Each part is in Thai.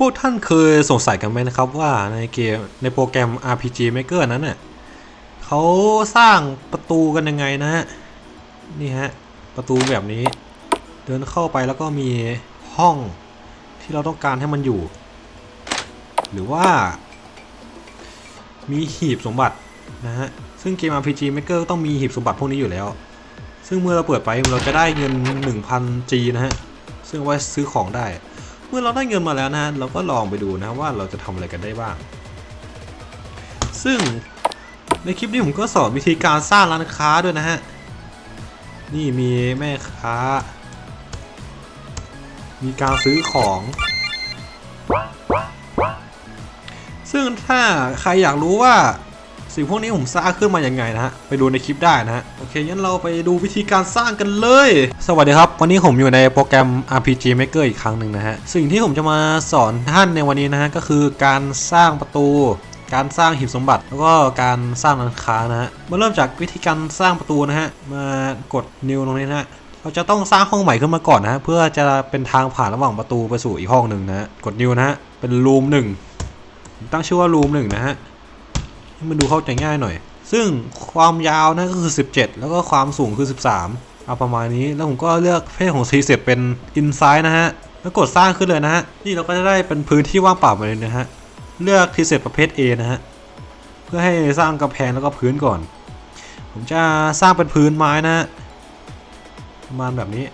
พวกท่านเคยสงสัยกันไหมนะครับว่าในเกมในโปรแกรม RPG Maker นั้นน่ะเขาสร้างประตูกันยังไงนะฮะ นี่ฮะ ประตูแบบนี้ เดินเข้าไปแล้วก็มีห้องที่เราต้องการให้มันอยู่ หรือว่า มีหีบสมบัตินะฮะ ซึ่งเกม RPG Maker ต้องมีหีบสมบัติพวกนี้อยู่แล้ว ซึ่งเมื่อเราเปิดไปเราจะได้เงิน 1,000 G นะฮะ ซึ่งไว้ซื้อของได้ เมื่อเราได้เงินมาแล้วนะเราก็ลองไปดูนะว่าเราจะทำอะไรกันได้บ้าง ซึ่งในคลิปนี้ผมก็สอนวิธีการสร้างร้านค้าด้วยนะฮะ นี่มีแม่ค้า มีการซื้อของ ซึ่งถ้าใครอยากรู้ว่า สิ่งพวกนี้ผมสร้างขึ้นมาอย่างไงนะฮะไปดูในคลิปได้นะฮะโอเคงั้นเราไปดูวิธีการสร้างกันเลย สวัสดีครับ วันนี้ผมอยู่ในโปรแกรม RPG Maker อีกครั้งหนึ่งนะฮะสิ่งที่ผมจะมาสอนท่านในวันนี้นะฮะก็คือการสร้างประตูการสร้างหีบสมบัติแล้วก็การสร้างร้านค้านะฮะมาเริ่มจากวิธีการสร้างประตูนะฮะมากดนิวตรงนี้นะฮะเราจะต้องสร้างห้องใหม่ขึ้นมาก่อนนะฮะเพื่อจะเป็นทางผ่านระหว่างประตูไปสู่อีกห้องหนึ่งนะฮะกดนิวนะฮะเป็นรูมหนึ่งตั้งชื่อว่ารูมหนึ่งนะฮะ ให้มันดูเข้าใจง่ายหน่อย ซึ่งความยาวนั่นก็คือ 17 แล้วก็ความสูงคือ 13 เอาประมาณนี้แล้วผมก็เลือกเพศของ c เ e t เป็น inside นะฮะ แล้วกดสร้างขึ้นเลยนะฮะ นี่เราก็จะได้เป็นพื้นที่ว่างเปล่าไปเลยนะฮะ เลือก t เ e t ประเภท A นะฮะ เพื่อให้สร้างกำแพงแล้วก็พื้นก่อน ผมจะสร้างเป็นพื้นไม้นะฮะประมาณแบบนี้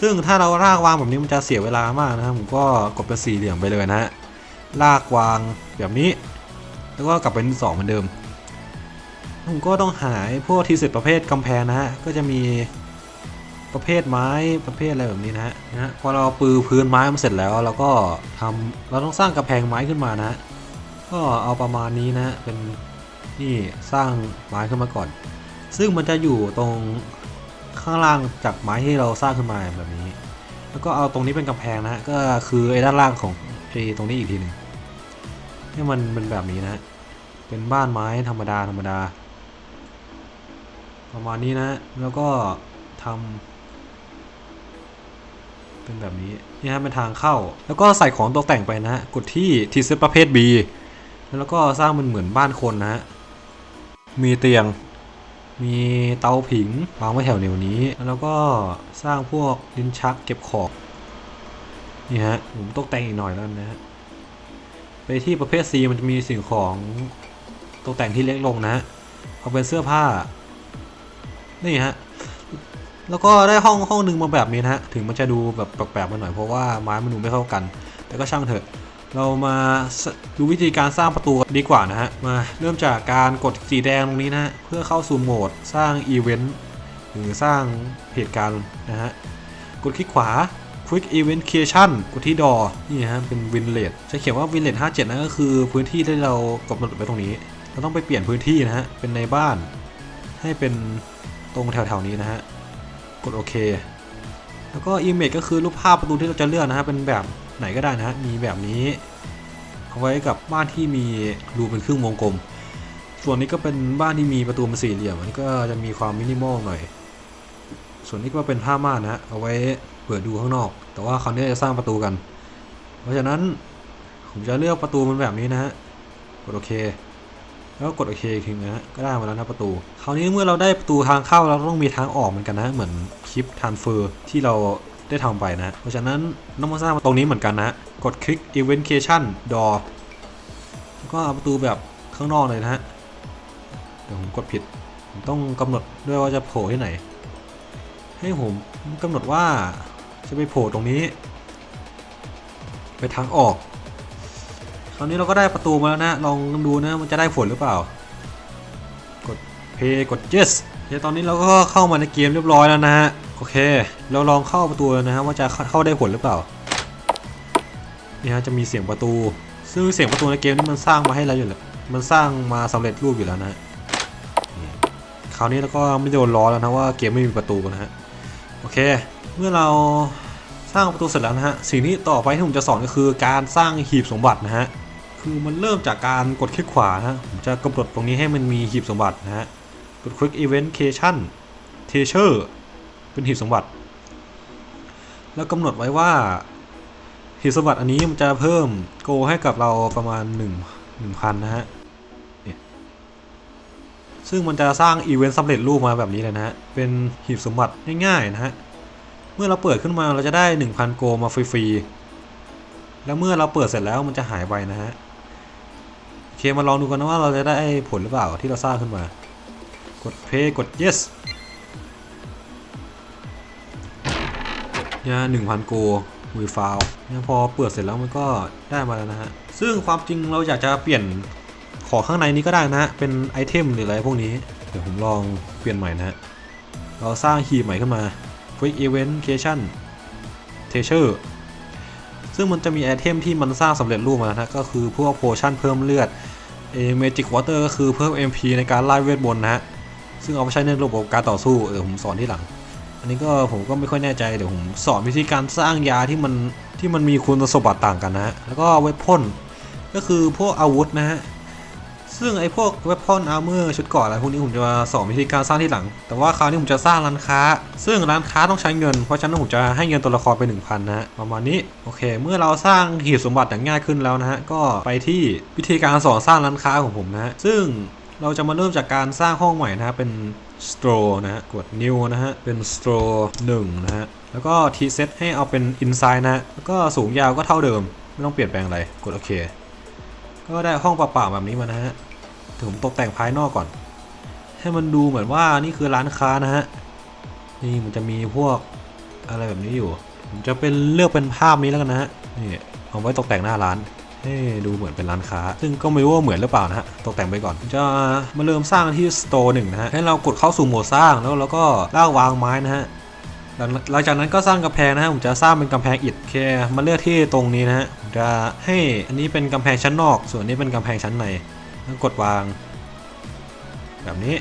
ซึ่งถ้าเรารากวางแบบนี้มันจะเสียเวลามากนะครับผมก็กดเป็นสี่เหลี่ยมไปเลยนะฮะ ลากวางแบบนี้ แล้วก็กลับเป็นสองเหมือนเดิม ผมก็ต้องหาไอ้พวกทีเสร็จประเภทกำแพงนะฮะ ก็จะมีประเภทไม้ประเภทอะไรแบบนี้นะฮะนะพอเราปือพื้นไม้มันเสร็จแล้วเราก็ทำเราต้องสร้างกำแพงไม้ขึ้นมานะฮะก็เอาประมาณนี้นะฮะเป็นนี่สร้างไม้ขึ้นมาก่อน ซึ่งมันจะอยู่ตรงข้างล่างจากไม้ที่เราสร้างขึ้นมาแบบนี้ แล้วก็เอาตรงนี้เป็นกำแพงนะฮะก็คือไอ้ด้านล่างของไอ้ตรงนี้อีกทีหนึ่งให้มันเป็นแบบนี้นะ เป็นบ้านไม้ธรรมดาธรรมดา ประมาณนี้นะ แล้วก็ทำเป็นแบบนี้นี่ฮะเป็นทางเข้า แล้วก็ใส่ของตกแต่งไปนะฮะกดที่ทีเซตประเภท B แล้วก็สร้างมันเหมือนบ้านคนนะฮะมีเตียงมีเตาผิงวางไว้แถวแนวนี้ แล้วก็สร้างพวกลิ้นชักเก็บของนี่ฮะผมตกแต่งอีกหน่อยแล้วนะฮะไปที่ประเภท C มันจะมีสิ่งของ ตกแต่งที่เล็กลงนะฮะเอาเป็นเสื้อผ้า นี่ฮะ แล้วก็ได้ห้องห้องหนึ่งมาแบบนี้นะฮะ ถึงมันจะดูแบบแปลกๆมาหน่อยเพราะว่าไม้มันดูไม่เข้ากัน แต่ก็ช่างเถอะ เรามาดูวิธีการสร้างประตูกันดีกว่านะฮะ มาเริ่มจากการกดสีแดงตรงนี้นะฮะ เพื่อเข้าสู่โหมดสร้างอีเวนต์หรือสร้างเหตุการณ์นะฮะ กดคลิกขวา Quick Event Creation กดที่ดอ นี่ฮะ เป็น Winlet จะเขียนว่า Winlet 57นั่นก็คือพื้นที่ที่เรากำหนดไว้ตรงนี้ เราต้องไปเปลี่ยนพื้นที่นะฮะ เป็นในบ้าน ให้เป็นตรงแถวๆนี้นะฮะ กดโอเค แล้วก็ Image ก็คือรูปภาพประตูที่เราจะเลือกนะฮะ เป็นแบบไหนก็ได้นะฮะ มีแบบนี้ เอาไว้กับบ้านที่มีรูเป็นครึ่งวงกลม ส่วนนี้ก็เป็นบ้านที่มีประตูเป็นสี่เหลี่ยมอันนี้ก็จะมีความมินิมอลหน่อย ส่วนนี้ก็เป็นผ้าม่านนะฮะ เอาไว้เปิดดูข้างนอก แต่ว่าคราวนี้จะสร้างประตูกัน เพราะฉะนั้นผมจะเลือกประตูมันแบบนี้นะฮะ กดโอเค แล้วก็กดโอเคอีกทีนะฮะก็ได้มาแล้วนะประตู คราวนี้เมื่อเราได้ประตูทางเข้าเราต้องมีทางออกเหมือนกันนะเหมือนคลิปทานเฟอร์ที่เราได้ทำไปนะ เพราะฉะนั้นต้องมาสร้างตรงนี้เหมือนกันนะ กดคลิก Eventation Door แล้วก็เอาประตูแบบข้างนอกเลยนะฮะเดี๋ยวผมกดผิดผมต้องกำหนดด้วยว่าจะโผล่ที่ไหน ให้ผมกำหนดว่าจะไปโผล่ตรงนี้ ไปทางออก คราวนี้เราก็ได้ประตูมาแล้วนะ ลองดูนะมันจะได้ผลหรือเปล่า กด play กด yes โอเคตอนนี้เราก็เข้ามาในเกมเรียบร้อยแล้วนะฮะ โอเค เราลองเข้าประตูนะฮะว่าจะเข้าได้ผลหรือเปล่า นี่ฮะจะมีเสียงประตู ซึ่งเสียงประตูในเกมนี่มันสร้างมาให้เราอยู่แล้ว มันสร้างมาสำเร็จรูปอยู่แล้วนะฮะคราวนี้เราก็ไม่โดนล้อแล้วนะว่าเกมไม่มีประตูนะฮะ โอเค เมื่อเราสร้างประตูเสร็จแล้วนะฮะ สิ่งที่ต่อไปที่ผมจะสอนก็คือการสร้างหีบสมบัตินะฮะ คือมันเริ่มจากการกดคลิกขวานะฮะผมจะกำหนดตรงนี้ให้มันมีหีบสมบัตินะฮะกด Quick Event Creation t e a s u r e เป็นหีบสมบัติ แล้วกำหนดไว้ว่าหีบสมบัติอันนี้มันจะเพิ่มโกให้กับเราประมาณ1 1,000นะฮะซึ่งมันจะสร้างอีเวนต์สำเร็จรูปมาแบบนี้เลยนะฮะ เป็นหีบสมบัติง่ายๆนะฮะ เมื่อเราเปิดขึ้นมาเราจะได้ 1,000 โกมาฟรีๆ แล้วเมื่อเราเปิดเสร็จแล้วมันจะหายไปนะฮะ เคมาลองดูกันนะว่าเราจะได้ผลหรือเปล่าที่เราสร้างขึ้นมา กด play กด yes เนี่ยหนึ่งพันโกวีฟาวเนี่ยพอเปิดเสร็จแล้วมันก็ได้มาแล้วนะฮะ ซึ่งความจริงเราอยากจะเปลี่ยนของข้างในนี้ก็ได้นะฮะ เป็นไอเทมหรืออะไรพวกนี้ เดี๋ยวผมลองเปลี่ยนใหม่นะฮะ เราสร้างหีบใหม่ขึ้นมา Quick Event Creation t e a s u r e ซึ่งมันจะมีไอเทมที่มันสร้างสำเร็จรูปมานะฮะก็คือพวกโพชั่นเพิ่มเลือดเอเมจิกวอเตอร์ก็คือเพิ่ม MP ในการไล่เวทบนนะฮะ ซึ่งเอาไปใช้ในระบบการต่อสู้เดี๋ยวผมสอนที่หลัง อันนี้ก็ผมก็ไม่ค่อยแน่ใจเดี๋ยวผมสอนวิธีการสร้างยาที่มันที่มันมีคุณสมบัติต่างกันนะฮะ แล้วก็เวทพ่นก็คือพวกอาวุธนะฮะ ซึ่งไอ้พวกเวทพ่นอาร์เมอร์ชุดกราะอะไรพวกนี้ผมจะมาสอนวิธีการสร้างที่หลัง แต่ว่าคราวนี้ผมจะสร้างร้านค้า ซึ่งร้านค้าต้องใช้เงิน เพราะฉะนั้นผมจะให้เงินตัวละครไป 1,000 นะฮะ ประมาณนี้ โอเค เมื่อเราสร้างหีบสมบัติอย่างง่ายขึ้นแล้วนะฮะ ก็ไปที่วิธีการสอนสร้างร้านค้าของผมนะฮะ ซึ่งเราจะมาเริ่มจากการสร้างห้องใหม่นะฮะ เป็น store นะฮะ กด new นะฮะ เป็น store 1นะฮะ แล้วก็ t set ให้เอาเป็น inside นะฮะ แล้วก็สูงยาวก็เท่าเดิม ไม่ต้องเปลี่ยนแปลงอะไร กดโอเค ก็ได้ห้องเปล่าๆแบบนี้มานะฮะถึงผมตกแต่งภายนอกก่อน ให้มันดูเหมือนว่านี่คือร้านค้านะฮะนี่มันจะมีพวกอะไรแบบนี้อยู่ผมจะเป็นเลือกเป็นภาพนี้แล้วกันนะฮะนี่เอาไว้ตกแต่งหน้าร้านให้ดูเหมือนเป็นร้านค้า ซึ่งก็ไม่รู้ว่าเหมือนหรือเปล่านะฮะ ตกแต่งไปก่อน จะมาเริ่มสร้างที่ store หนึ่งนะฮะ ให้เรากดเข้าสู่โหมดสร้างแล้วเราก็ลากวางไม้นะฮะ หลังจากนั้นก็สร้างกำแพงนะฮะผมจะสร้างเป็นกำแพงอิฐโอเคมาเลือกที่ตรงนี้นะฮะผมจะให้อันนี้เป็นกำแพงชั้นนอก ส่วนนี้เป็นกำแพงชั้นในแล้วกดวาง แบบนี้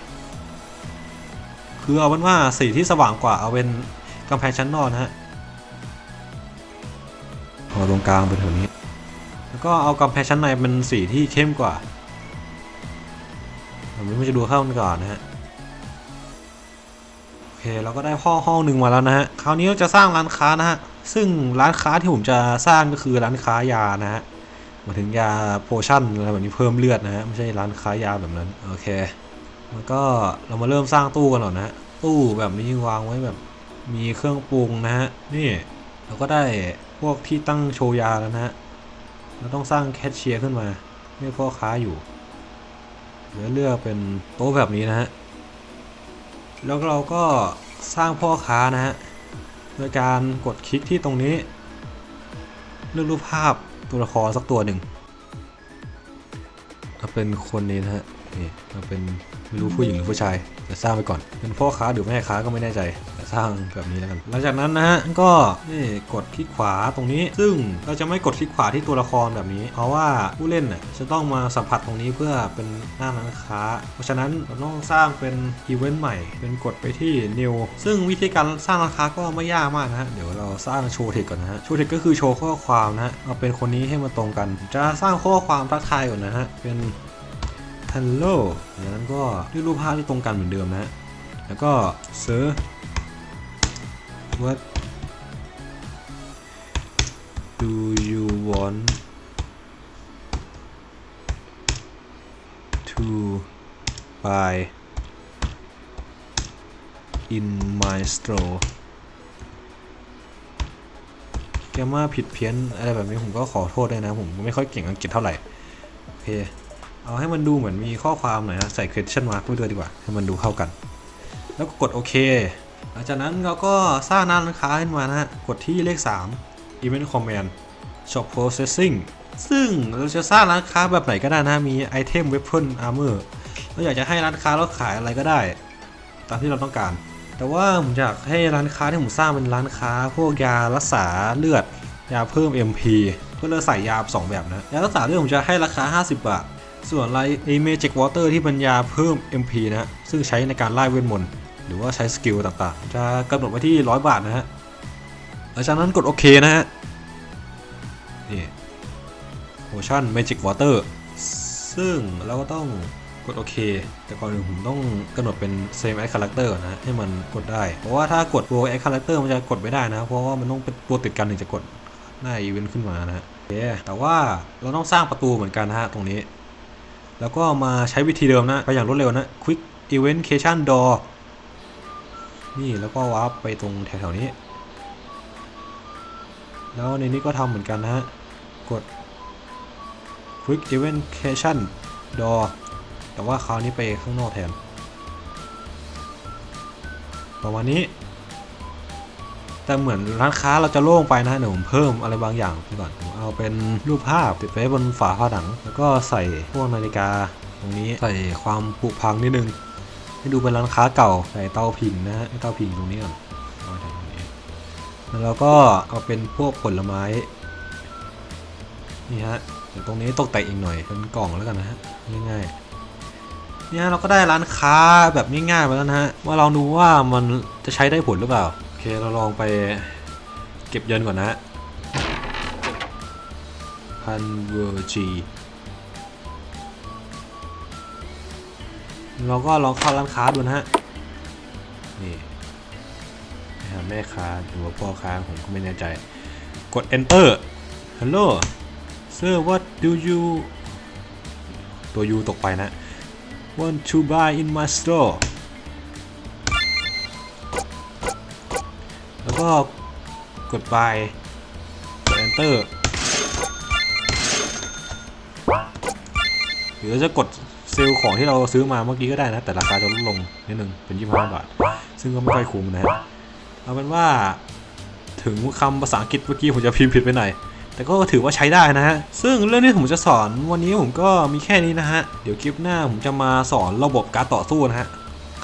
คือเอาเป็นว่าสีที่สว่างกว่าเอาเป็นกำแพงชั้นนอกนะฮะเอตรงกลางไปแถวนี้ แล้วก็เอากำแพงชั้นในเป็นสีที่เข้มกว่าแบบนี้มันจะดูเข้ากันก่อนนะฮะ คเราก็ได้ห้องห้องหนึ่งมาแล้วนะฮะคราวนี้เราจะสร้างร้านค้านะฮะซึ่งร้านค้าที่ผมจะสร้างก็คือร้านค้ายานะฮะหมายถึงยาโพชั่นอะไรแบบนี้เพิ่มเลือดนะฮะไม่ใช่ร้านค้ายาแบบนั้นโอเคแล้วก็เรามาเริ่มสร้างตู้กันหน่อยนะฮะตู้แบบนี้วางไว้แบบมีเครื่องปรุงนะฮะนี่เราก็ได้พวกที่ตั้งโชว์ยาแล้วนะฮะเราต้องสร้างแคชเชียร์ขึ้นมาให้พ่อค้าอยู่เดี๋ยวเลือกเป็นโต๊ะแบบนี้นะฮะ แล้วเราก็สร้างพ่อค้านะฮะโดยการกดคลิกที่ตรงนี้ เลือกรูปภาพตัวละครสักตัวหนึ่งเอาเป็นคนนี้นะฮะนี่เราเป็นไม่รู้ผู้หญิงหรือผู้ชายแต่สร้างไปก่อนเป็นพ่อค้าหรือแม่ค้าก็ไม่แน่ใจ สร้างแบบนี้แล้วกัน หลังจากนั้นนะฮะก็นี่กดคลิกขวาตรงนี้ ซึ่งเราจะไม่กดคลิกขวาที่ตัวละครแบบนี้ เพราะว่าผู้เล่นน่ะจะต้องมาสัมผัสตรงนี้เพื่อเป็นหน้าร้านค้า เพราะฉะนั้นเราต้องสร้างเป็นอีเวนต์ใหม่ เป็นกดไปที่ new ซึ่งวิธีการสร้างร้านค้าก็ไม่ยากมากนะฮะเดี๋ยวเราสร้างโชว์เทคก่อนนะฮะโชว์เทคก็คือโชว์ข้อความนะฮะเอาเป็นคนนี้ให้มาตรงกัน จะสร้างข้อความทักทายก่อนนะฮะเป็นฮัลโหลจากนั้นก็เลือกรูปภาพที่ตรงกันเหมือนเดิมนะฮะแล้วก็ซิร์ช what do you want to buy in my store แกมาผิดเพี้ยนอะไรแบบนี้ผมก็ขอโทษด้วยนะ ผมไม่ค่อยเก่งอังกฤษเท่าไหร่ โอเค เอาให้มันดูเหมือนมีข้อความหน่อยนะ ใส่ question mark ไว้ด้วยดีกว่า ให้มันดูเข้ากัน แล้วก็กดโอเค หลังจากนั้นเราก็สร้างหน้าร้านค้าขึ้นมานะฮะ กดที่เลข 3 event command shop processing ซึ่งเราจะสร้างร้านค้าแบบไหนก็ได้นะมีไอเทม weapon armor เราอยากจะให้ร้านค้าเราขายอะไรก็ได้ ตามที่เราต้องการ แต่ว่าผมอยากให้ร้านค้าที่ผมสร้างเป็นร้านค้า พวกยารักษาเลือด ยาเพิ่ม MP เพื่อเราใส่ยาสองแบบนะ ยารักษาเลือดผมจะให้ราคา 50 บาท ส่วนไลไอเมจิกวอเตอร์ที่เป็นยาเพิ่ม MP นะฮะซึ่งใช้ในการไล่เวทมนต์ รือว่าใช้สกิลต่างๆ จะกำหนดไว้ที่ 100 บาทนะฮะหลังจากนั้นกดโอเคนะฮะ นี่โพชั่นเมจิกวอเตอร์ซึ่งเราก็ต้องกดโอเค แต่ก่อนอื่นผมต้องกำหนดเป็น same as character นะให้มันกดได้ เพราะว่าถ้ากด row as character มันจะกดไม่ได้นะ เพราะว่ามันต้องเป็นตัวติดกันถึงจะกดหน้าอีเวนต์ขึ้นมานะฮะโอเคแต่ว่าเราต้องสร้างประตูเหมือนกันนะฮะตรงนี้ แล้วก็มาใช้วิธีเดิมนะ ไปอย่างรวดเร็วนะ Quick Eventation Door นี่แล้วก็วาร์ปไปตรงแถวๆนี้ แล้วในนี้ก็ทำเหมือนกันนะฮะ กด Quick Eventation Door แต่ว่าคราวนี้ไปข้างนอกแทน ประมาณนี้ แต่เหมือนร้านค้าเราจะโล่งไปนะเดี๋ยวผมเพิ่มอะไรบางอย่างไปก่อนผมเอาเป็นรูปภาพติดไว้บนฝาผนัง แล้วก็ใส่พวกนาฬิกาตรงนี้ใส่ความผุพังนิดนึง ให้ดูเป็นร้านค้าเก่าใส่เตาผิงนะฮะให้เตาผิงตรงนี้ก่อนแล้วเราก็เอาเป็นพวกผลไม้ นี่ฮะเดี๋ยวตรงนี้ตกแต่งอีกหน่อยเป็นกล่องแล้วกันนะฮะง่ายๆเนี่ยเราก็ได้ร้านค้าแบบง่ายๆมาแล้วนะฮะมาลองดูว่ามันจะใช้ได้ผลหรือเปล่าโอเคเราลองไปเก็บเงินก่อนนะฮะพันเวอร์จี เราก็ลองเข้าร้านค้าดูนะฮะ นี่นะฮะแม่ค้าหรือว่าพ่อค้าผมก็ไม่แน่ใจ กด enter hello sir what do you ตัว U ตกไปนะ want to buy in my store แล้วก็กด buy กด enter หรือจะกด เซลล์ของที่เราซื้อมาเมื่อกี้ก็ได้นะ แต่ราคาจะลดลงนิดนึงเป็น 25 บาท ซึ่งก็ไม่ค่อยคุ้มนะฮะเอาเป็นว่าถึงคำภาษาอังกฤษเมื่อกี้ผมจะพิมพ์ผิดไปหน่อยแต่ก็ถือว่าใช้ได้นะฮะ ซึ่งเรื่องที่ผมจะสอนวันนี้ผมก็มีแค่นี้นะฮะ เดี๋ยวคลิปหน้าผมจะมาสอนระบบการต่อสู้นะฮะ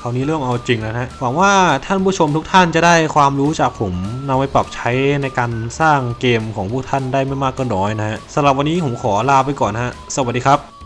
คราวนี้เริ่มเอาจริงแล้วนะฮะหวังว่าท่านผู้ชมทุกท่านจะได้ความรู้จากผมนำไปปรับใช้ในการสร้างเกมของพวกท่านได้ไม่มากก็น้อยนะฮะสำหรับวันนี้ผมขอลาไปก่อนฮะ สวัสดีครับ